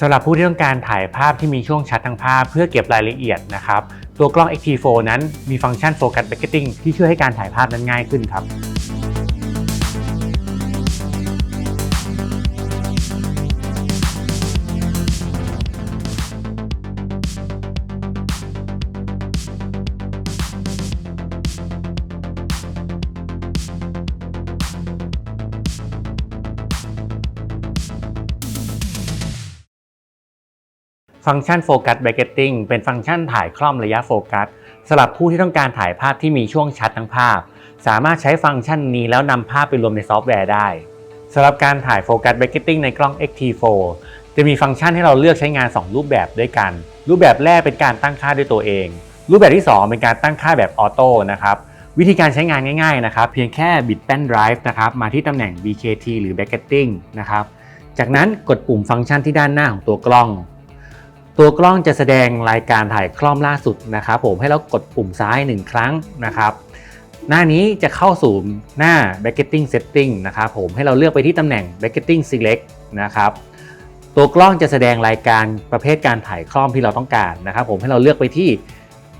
สำหรับผู้ที่ต้องการถ่ายภาพที่มีช่วงชัดทางภาพเพื่อเก็บรายละเอียดนะครับ ตัวกล้อง XT4 นั้นมีฟังก์ชัน Focus Bracketing ที่ช่วยให้การถ่ายภาพนั้นง่ายขึ้นครับ ฟังก์ชัน Focus Bracketing เป็นฟังก์ชันถ่ายคล่อมระยะโฟกัสสำหรับผู้ที่ต้องการถ่ายภาพที่มีช่วงชัดทั้งภาพ สามารถใช้ฟังก์ชันนี้แล้วนำภาพไปรวมในซอฟต์แวร์ได้สำหรับการถ่าย Focus Bracketing ในกล้อง XT4 จะมีฟังก์ชันให้เราเลือกใช้งาน 2 รูปแบบด้วยกัน รูปแบบแรกเป็นการตั้งค่าด้วยตัวเอง รูปแบบที่ 2 เป็นการตั้งค่าแบบออโต้นะครับวิธีการใช้งานง่ายๆนะครับเพียงแค่บิดแป้น drive นะครับมาที่ตำแหน่ง BKT หรือ bracketing นะครับจากนั้นกดปุ่มฟังก์ชันที่ด้านหน้าของตัวกล้อง ตัวกล้องจะแสดงรายการถ่ายคล่อมล่าสุดนะครับผมให้เรากดปุ่มซ้าย 1 ครั้งนะครับหน้านี้จะเข้าสู่หน้า bracketing setting นะครับผมให้เราเลือกไปที่ตำแหน่ง bracketing select นะครับตัวกล้องจะแสดงรายการประเภทการถ่ายคล่อมที่เราต้องการนะครับผมให้เราเลือกไปที่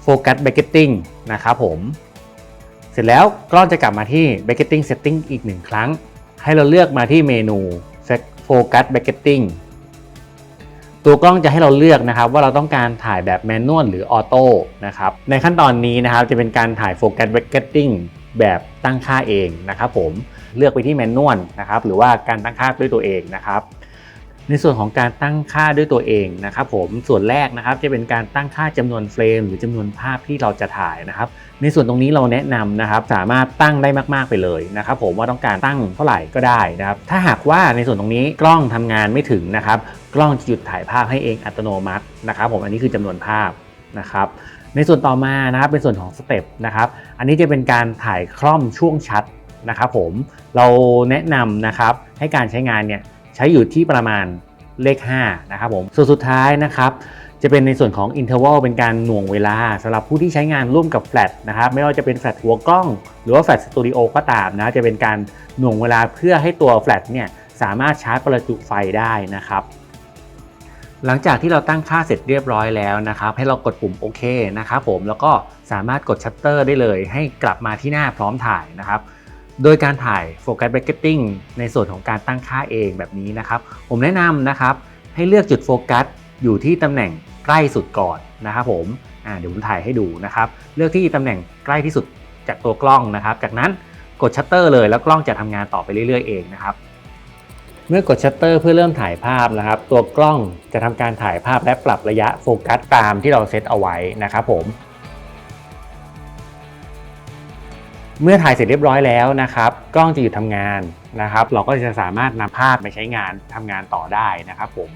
focus bracketing นะครับผมเสร็จแล้วกล้องจะกลับมาที่ bracketing setting อีกหนึ่งครั้ง ให้เราเลือกมาที่เมนู focus bracketing ตัวกล้องจะให้เราเลือกนะครับว่าเราต้องการถ่ายแบบแมนนวลหรือออโต้นะครับในขั้นตอนนี้นะครับจะเป็นการถ่ายโฟกัสเบ c เกตติ้งแบบตั้งค่าเองนะครับผมเลือกไปที่แมนนวลนะครับหรือว่าการตั้งค่าด้วยตัวเองนะครับ ในส่วนของการตั้งค่าด้วยตัวเองนะครับผมส่วนแรกนะครับจะเป็นการตั้งค่าจำนวนเฟรม หรือจำนวนภาพที่เราจะถ่ายนะครับ ในส่วนตรงนี้เราแนะนำนะครับสามารถตั้งได้มาก ๆไปเลยนะครับผมว่าต้องการตั้งเท่าไหร่ก็ได้นะครับถ้าหากว่าในส่วนตรงนี้กล้องทำงานไม่ถึงนะครับกล้องจะหยุดถ่ายภาพให้เองอัตโนมัตินะครับ ผมอันนี้คือจำนวนภาพนะครับในส่วนต่อมานะครับเป็นส่วนของสเต็ปนะครับอันนี้จะเป็นการถ่ายคล่อมช่วงชัดนะครับผมเราแนะนำนะครับให้การใช้งานเนี่ย ใช้อยู่ที่ประมาณเลข5นะครับผมส่วนสุดท้ายนะครับจะเป็นในส่วนของ interval เป็นการหน่วงเวลาสำหรับผู้ที่ใช้งานร่วมกับแฟลชนะครับไม่ว่าจะเป็นแฟลชหัวกล้อง หรือว่าแฟลชสตูดิโอก็ตามนะจะเป็นการหน่วงเวลาเพื่อให้ตัวแฟลชเนี่ยสามารถชาร์จประจุไฟได้นะครับหลังจากที่เราตั้งค่าเสร็จเรียบร้อยแล้วนะครับให้เรากดปุ่มโอเคนะครับผมแล้วก็สามารถกดชัตเตอร์ได้เลย ให้กลับมาที่หน้าพร้อมถ่ายนะครับ โดยการถ่ายโฟกัส bracketing ในส่วนของการตั้งค่าเองแบบนี้นะครับ ผมแนะนำนะครับ ให้เลือกจุดโฟกัสอยู่ที่ตำแหน่งใกล้สุดก่อนนะครับผมเดี๋ยวผมถ่ายให้ดูนะครับ เลือกที่ตำแหน่งใกล้ที่สุดจากตัวกล้องนะครับ จากนั้นกดชัตเตอร์เลยแล้วกล้องจะทำงานต่อไปเรื่อยๆเองนะครับเมื่อกดชัตเตอร์เพื่อเริ่มถ่ายภาพนะครับ ตัวกล้องจะทำการถ่ายภาพและปรับระยะโฟกัสตามที่เราเซตเอาไว้นะครับผม เมื่อถ่ายเสร็จเรียบร้อยแล้วนะครับกล้องจะหยุดทำงานนะครับ เราก็จะสามารถนำภาพไปใช้งานทำงานต่อได้นะครับผม